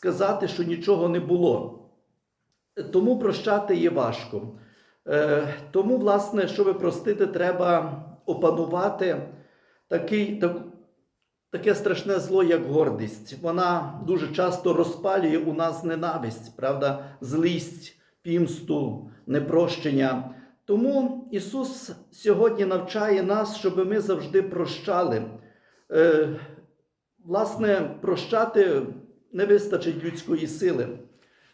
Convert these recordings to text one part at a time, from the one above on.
сказати, що нічого не було. Тому прощати є важко. Е, Тому, власне, щоб простити, треба опанувати такий, так, таке страшне зло, як гордість. Вона дуже часто розпалює у нас ненависть, правда, злість, пімсту, непрощення. Тому Ісус сьогодні навчає нас, щоб ми завжди прощали. Е, Власне, прощати не вистачить людської сили.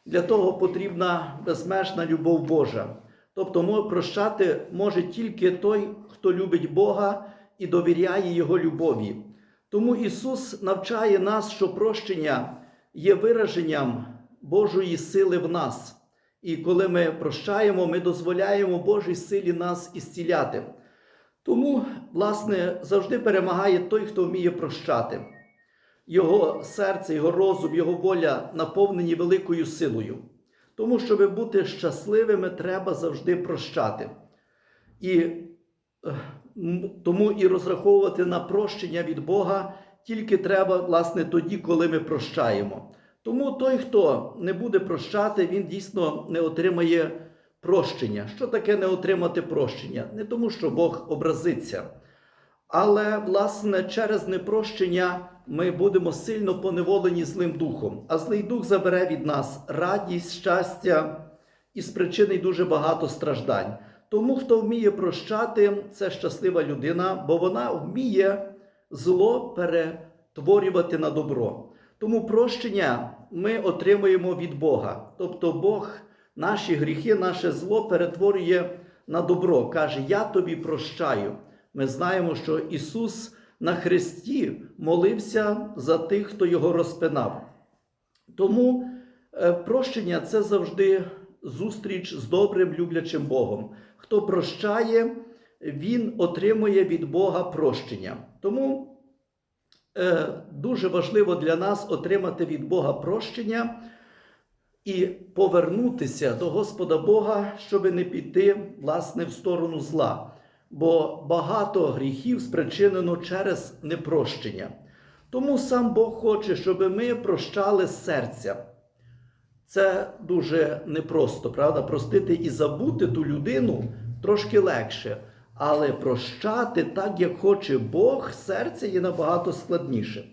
Для того потрібна безмежна любов Божа. Тобто прощати може тільки той, хто любить Бога і довіряє Його любові. Тому Ісус навчає нас, що прощення є вираженням Божої сили в нас. І коли ми прощаємо, ми дозволяємо Божій силі нас ісціляти. Тому, власне, завжди перемагає той, хто вміє прощати. Його серце, його розум, його воля наповнені великою силою. Тому, щоб бути щасливими, треба завжди прощати. І тому і розраховувати на прощення від Бога тільки треба, власне, тоді, коли ми прощаємо. Тому той, хто не буде прощати, він дійсно не отримає прощення. Що таке не отримати прощення? Не тому, що Бог образиться. Але, власне, через непрощення ми будемо сильно поневолені злим духом, а злий дух забере від нас радість, щастя і спричинить дуже багато страждань. Тому, хто вміє прощати, це щаслива людина, бо вона вміє зло перетворювати на добро. Тому прощення ми отримуємо від Бога. Тобто Бог наші гріхи, наше зло перетворює на добро. Каже: Я тобі прощаю. Ми знаємо, що Ісус на Христі молився за тих, хто його розпинав. Тому е, прощення це завжди зустріч з добрим люблячим Богом. Хто прощає, він отримує від Бога прощення. Тому е, дуже важливо для нас отримати від Бога прощення і повернутися до Господа Бога, щоб не піти власне в сторону зла. Бо багато гріхів спричинено через непрощення. Тому сам Бог хоче, щоб ми прощали серця. Це дуже непросто, правда? Простити і забути ту людину трошки легше. Але прощати так, як хоче Бог, серце є набагато складніше.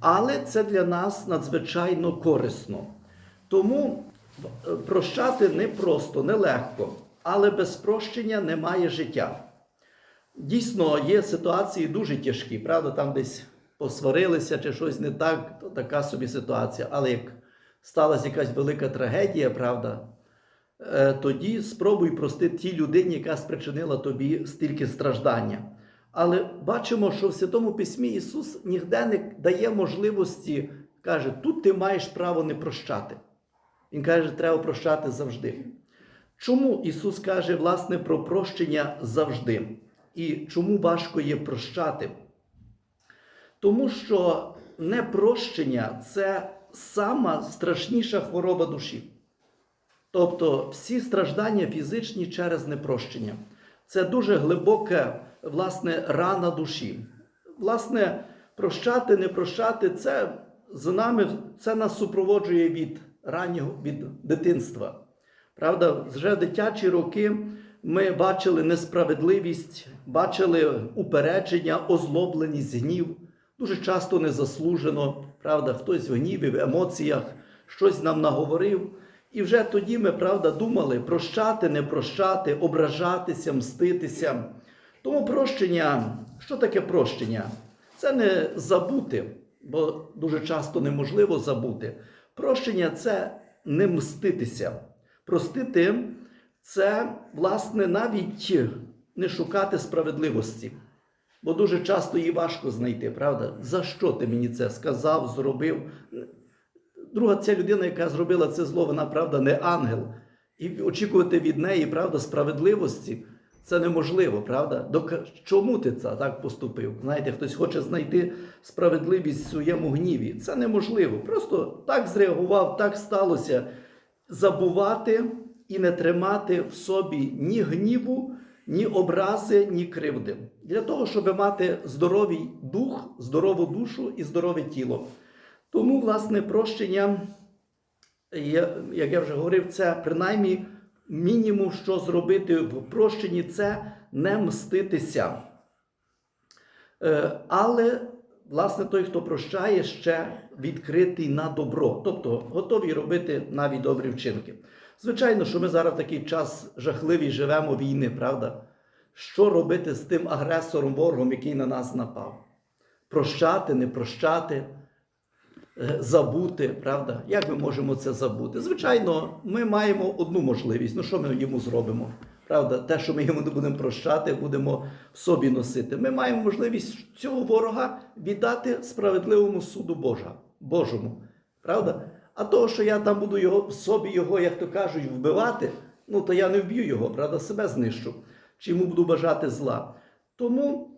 Але це для нас надзвичайно корисно. Тому е, прощати непросто, нелегко, але без прощення немає життя. Дійсно, є ситуації дуже тяжкі, правда, там десь посварилися чи щось не так, то така собі ситуація. Але як сталася якась велика трагедія, правда, е, тоді спробуй простити тій людині, яка спричинила тобі стільки страждання. Але бачимо, що в Святому Письмі Ісус ніде не дає можливості, каже, тут ти маєш право не прощати. Він каже, треба прощати завжди. Чому Ісус каже, власне, про прощення завжди? І чому важко є прощати? Тому що непрощення це сама страшніша хвороба душі. Тобто всі страждання фізичні через непрощення. Це дуже глибока, власне, рана душі. Власне, прощати, не прощати, це з нами, це нас супроводжує від раннього, від дитинства. Правда, вже дитячі роки ми бачили несправедливість, бачили упередження, озлобленість, гнів. Дуже часто незаслужено, правда, хтось в гніві, в емоціях щось нам наговорив. І вже тоді ми, правда, думали прощати, не прощати, ображатися, мститися. Тому прощення, що таке прощення? Це не забути, бо дуже часто неможливо забути. Прощення це не мститися. Простити це, власне, навіть не шукати справедливості. Бо дуже часто її важко знайти, правда? За що ти мені це сказав, зробив? Друга ця людина, яка зробила це зло, вона правда не ангел. І очікувати від неї, правда, справедливості це неможливо, правда? Чому ти це так поступив? Знаєте, хтось хоче знайти справедливість в своєму гніві. Це неможливо. Просто так зреагував, так сталося. Забувати і не тримати в собі ні гніву, ні образи, ні кривди. Для того, щоб мати здоровий дух, здорову душу і здорове тіло. Тому, власне, прощення, як я вже говорив, це принаймні мінімум, що зробити в прощенні, це не мститися. Е, Але, власне, той, хто прощає, ще відкритий на добро, тобто готовий робити навіть добрі вчинки. Звичайно, що ми зараз в такий час жахливий живемо війни, правда? Що робити з тим агресором, ворогом, який на нас напав? Прощати, не прощати, е, забути, правда? Як ми можемо це забути? Звичайно, ми маємо одну можливість. Ну, що ми йому зробимо? Правда, те, що ми йому не будемо прощати, будемо в собі носити. Ми маємо можливість цього ворога віддати справедливому суду Божа, Божому. Правда? А того, що я там буду його, собі його, як то кажуть, вбивати, ну то я не вб'ю його, правда, себе знищу, чи йому буду бажати зла. Тому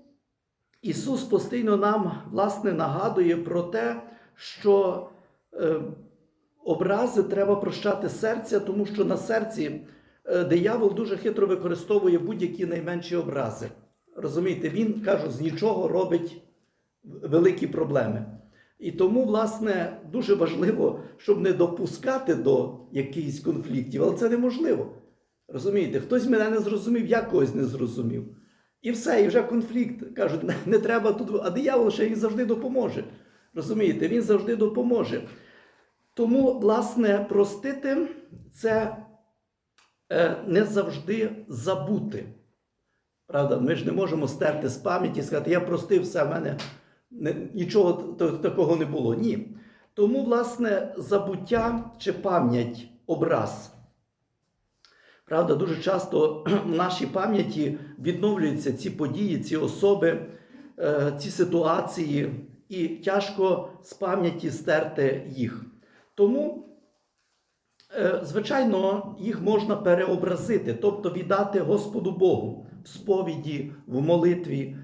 Ісус постійно нам, власне, нагадує про те, що е, образи треба прощати серця, тому що на серці е, диявол дуже хитро використовує будь-які найменші образи. Розумієте, він каже, з нічого робить великі проблеми. І тому, власне, дуже важливо, щоб не допускати до якихось конфліктів, але це неможливо. Розумієте, хтось мене не зрозумів, я когось не зрозумів. І все, і вже конфлікт. Кажуть, не, треба тут, а диявол ще він завжди допоможе. Розумієте, він завжди допоможе. Тому, власне, простити це е, не завжди забути. Правда, ми ж не можемо стерти з пам'яті і сказати, я простив все, в мене не, нічого такого не було. Ні. Тому, власне, забуття чи пам'ять образ. Правда, дуже часто в нашій пам'яті відновлюються ці події, ці особи, е, ці ситуації, і тяжко з пам'яті стерти їх. Тому, е, звичайно, їх можна переобразити, тобто віддати Господу Богу в сповіді, в молитві.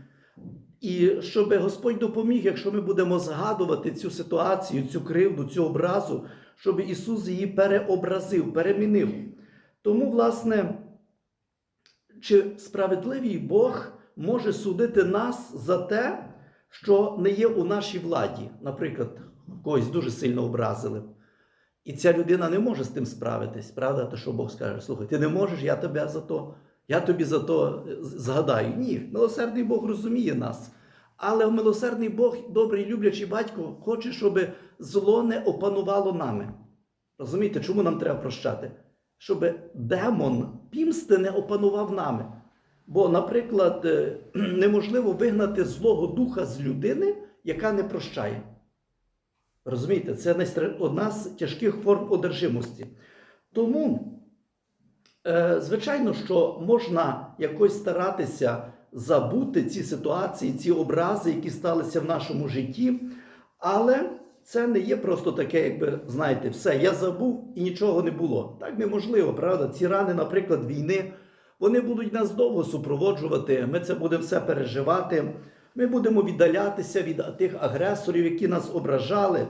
І щоб Господь допоміг, якщо ми будемо згадувати цю ситуацію, цю кривду, цю образу, щоб Ісус її переобразив, перемінив. Тому, власне, чи справедливий Бог може судити нас за те, що не є у нашій владі? Наприклад, когось дуже сильно образили. І ця людина не може з тим справитись, правда? То що Бог скаже: слухай, ти не можеш, я тебе за то, я тобі за то е, згадаю. Ні, милосердний Бог розуміє нас. Але милосердний Бог, добрий люблячий батько, хоче, щоб зло не опанувало нами. Розумієте, чому нам треба прощати? Щоб демон пімсти не опанував нами. Бо, наприклад, е, неможливо вигнати злого духа з людини, яка не прощає. Розумієте, це одна з тяжких форм одержимості. Тому, звичайно, що можна якось старатися забути ці ситуації, ці образи, які сталися в нашому житті, але це не є просто таке, якби, знаєте, все, я забув і нічого не було. Так неможливо, правда? Ці рани, наприклад, війни, вони будуть нас довго супроводжувати, ми це будемо все переживати. Ми будемо віддалятися від тих агресорів, які нас ображали.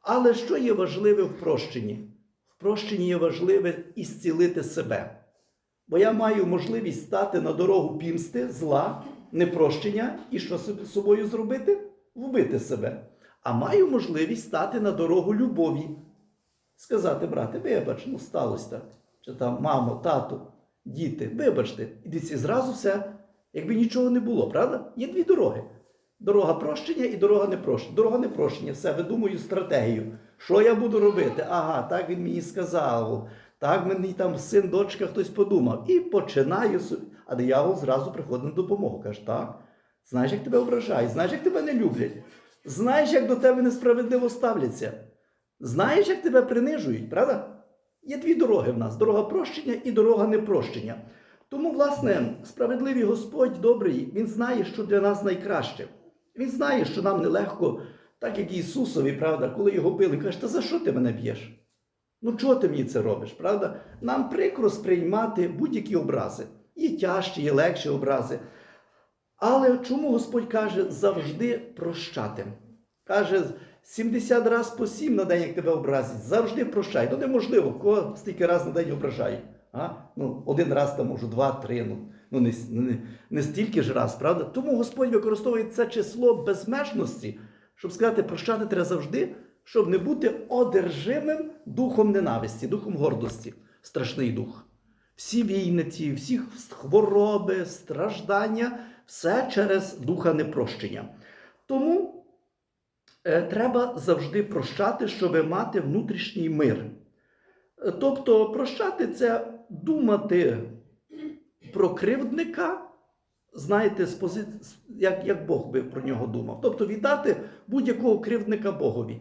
Але що є важливе в прощенні? В прощенні є важливе ісцілити себе. Бо я маю можливість стати на дорогу пімсти, зла, непрощення і що з собою зробити? Вбити себе. А маю можливість стати на дорогу любові. Сказати, брате, вибач, ну сталося так. Чи там мамо, тату, діти, вибачте. І дивіться, зразу все, якби нічого не було, правда? Є дві дороги. Дорога прощення і дорога непрощення. Дорога непрощення, все, видумую стратегію. Що я буду робити? Ага, так він мені сказав. Так мені там син, дочка, хтось подумав. І починаю. А диявол зразу приходить на допомогу. Каже, так, знаєш, як тебе ображають, знаєш, як тебе не люблять, знаєш, як до тебе несправедливо ставляться. Знаєш, як тебе принижують, правда? Є дві дороги в нас: дорога прощення і дорога непрощення. Тому, власне, справедливий Господь добрий, Він знає, що для нас найкраще. Він знає, що нам нелегко, так як Ісусові, правда, коли його били, каже, та за що ти мене б'єш? Ну, чого ти мені це робиш, правда? Нам прикро сприймати будь-які образи. Є тяжчі, є легші образи. Але чому Господь каже завжди прощати? Каже, 70 раз по 7 на день, як тебе образять, завжди прощай. Ну неможливо, кого стільки раз на день ображають. А? Ну, один раз там можу, два, три. Ну, ну не, не, не стільки ж раз, правда? Тому Господь використовує це число безмежності, щоб сказати, прощати треба завжди, щоб не бути одержимим духом ненависті, духом гордості, страшний дух. Всі війни, ці, всі хвороби, страждання, все через духа непрощення. Тому е, треба завжди прощати, щоб мати внутрішній мир. Е, Тобто, прощати це думати про кривдника, знаєте, з пози... як, як Бог би про нього думав. Тобто віддати будь-якого кривдника Богові.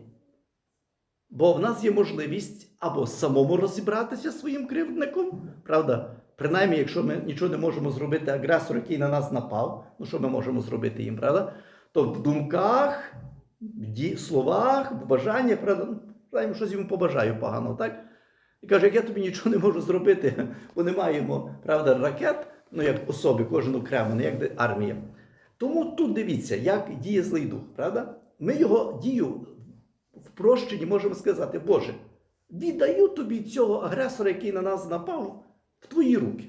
Бо в нас є можливість або самому розібратися зі своїм кривдником, правда? Принаймні, якщо ми нічого не можемо зробити агресор, який на нас напав, ну що ми можемо зробити їм, правда? То в думках, в словах, в бажаннях, правда, ну, щось йому побажаю поганого, так? І каже, як я тобі нічого не можу зробити, бо не маємо, правда, ракет, ну як особи, кожен окремо, не як армія. Тому тут дивіться, як діє злий дух, правда? Ми його дію в прощенні можемо сказати, Боже, віддаю тобі цього агресора, який на нас напав, в твої руки.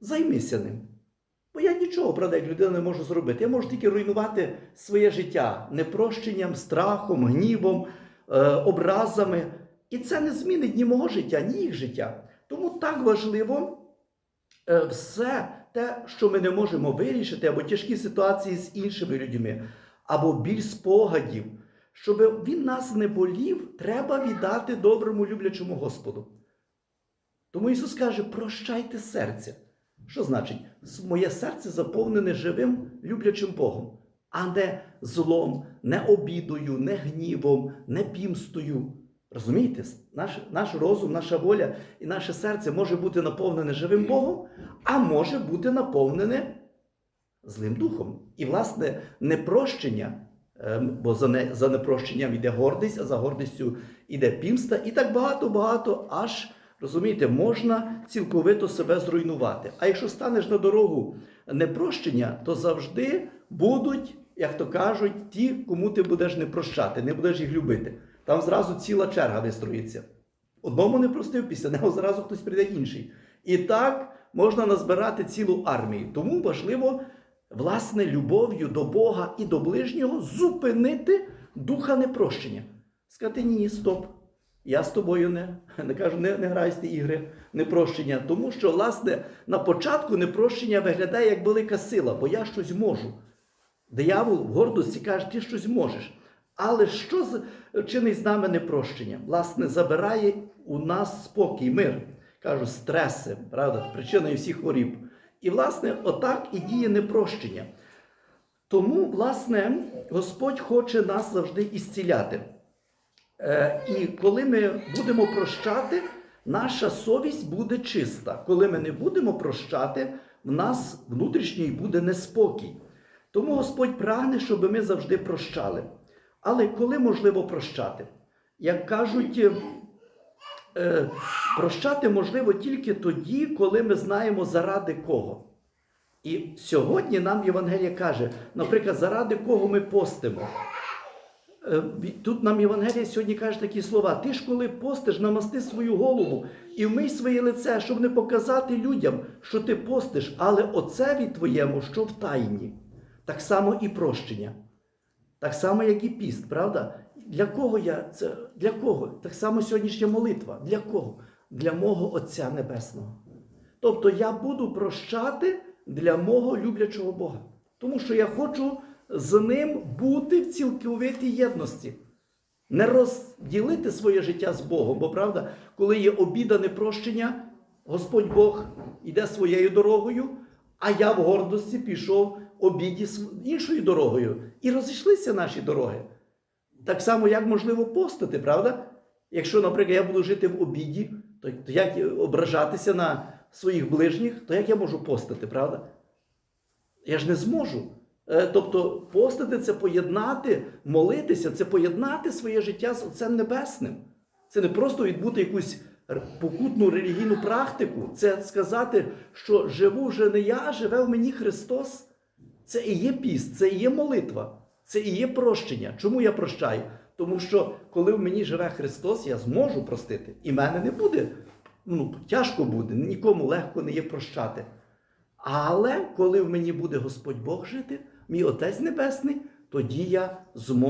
Займися ним. Бо я нічого, правда, як людина не можу зробити. Я можу тільки руйнувати своє життя непрощенням, страхом, гнівом, е, образами. І це не змінить ні мого життя, ні їх життя. Тому так важливо все те, що ми не можемо вирішити, або тяжкі ситуації з іншими людьми, або біль спогадів, щоб він нас не болів, треба віддати доброму люблячому Господу. Тому Ісус каже: прощайте серця. Що значить? Моє серце заповнене живим люблячим Богом, а не злом, не обідою, не гнівом, не пімстою. Розумієте, наш, наш розум, наша воля і наше серце може бути наповнене живим Богом, а може бути наповнене злим духом. І, власне, непрощення, ем, бо за, не, за непрощенням йде гордість, а за гордістю йде пімста, і так багато-багато, аж, розумієте, можна цілковито себе зруйнувати. А якщо станеш на дорогу непрощення, то завжди будуть, як то кажуть, ті, кому ти будеш не прощати, не будеш їх любити. Там зразу ціла черга вистроїться. Одному не простив, після нього зразу хтось прийде інший. І так можна назбирати цілу армію. Тому важливо, власне, любов'ю до Бога і до ближнього зупинити духа непрощення. Сказати, ні, стоп. Я з тобою не, не кажу, не, не грай з ті ігри непрощення. Тому що, власне, на початку непрощення виглядає як велика сила, бо я щось можу. Диявол в гордості каже, ти щось можеш. Але що чинить з нами непрощення? Власне, забирає у нас спокій, мир. Кажу, стреси, правда, причиною всіх хворіб. І, власне, отак і діє непрощення. Тому, власне, Господь хоче нас завжди ісціляти. Е, і коли ми будемо прощати, наша совість буде чиста. Коли ми не будемо прощати, в нас внутрішній буде неспокій. Тому Господь прагне, щоб ми завжди прощали. Але коли можливо прощати? Як кажуть, е, е, прощати можливо тільки тоді, коли ми знаємо заради кого. І сьогодні нам Євангелія каже, наприклад, заради кого ми постимо. Е, Тут нам Євангелія сьогодні каже такі слова: ти ж коли постиш, намасти свою голову і вмий своє лице, щоб не показати людям, що ти постиш, але оцеві твоєму, що в тайні. Так само і прощення. Так само, як і піст, правда? Для кого я це? Для кого? Так само сьогоднішня молитва. Для кого? Для мого Отця Небесного. Тобто я буду прощати для мого люблячого Бога. Тому що я хочу з ним бути в цілковитій єдності. Не розділити своє життя з Богом, бо правда, коли є обіда непрощення, Господь Бог йде своєю дорогою, а я в гордості пішов обіді іншою дорогою. І розійшлися наші дороги. Так само, як можливо постати, правда? Якщо, наприклад, я буду жити в обіді, то, як ображатися на своїх ближніх, то як я можу постати, правда? Я ж не зможу. Е, Тобто постати це поєднати, молитися, це поєднати своє життя з Отцем Небесним. Це не просто відбути якусь покутну релігійну практику, це сказати, що живу вже не я, живе в мені Христос. Це і є піст, це і є молитва, це і є прощення. Чому я прощаю? Тому що коли в мені живе Христос, я зможу простити. І мене не буде. Ну, тяжко буде, нікому легко не є прощати. Але коли в мені буде Господь Бог жити, мій Отець Небесний, тоді я зможу.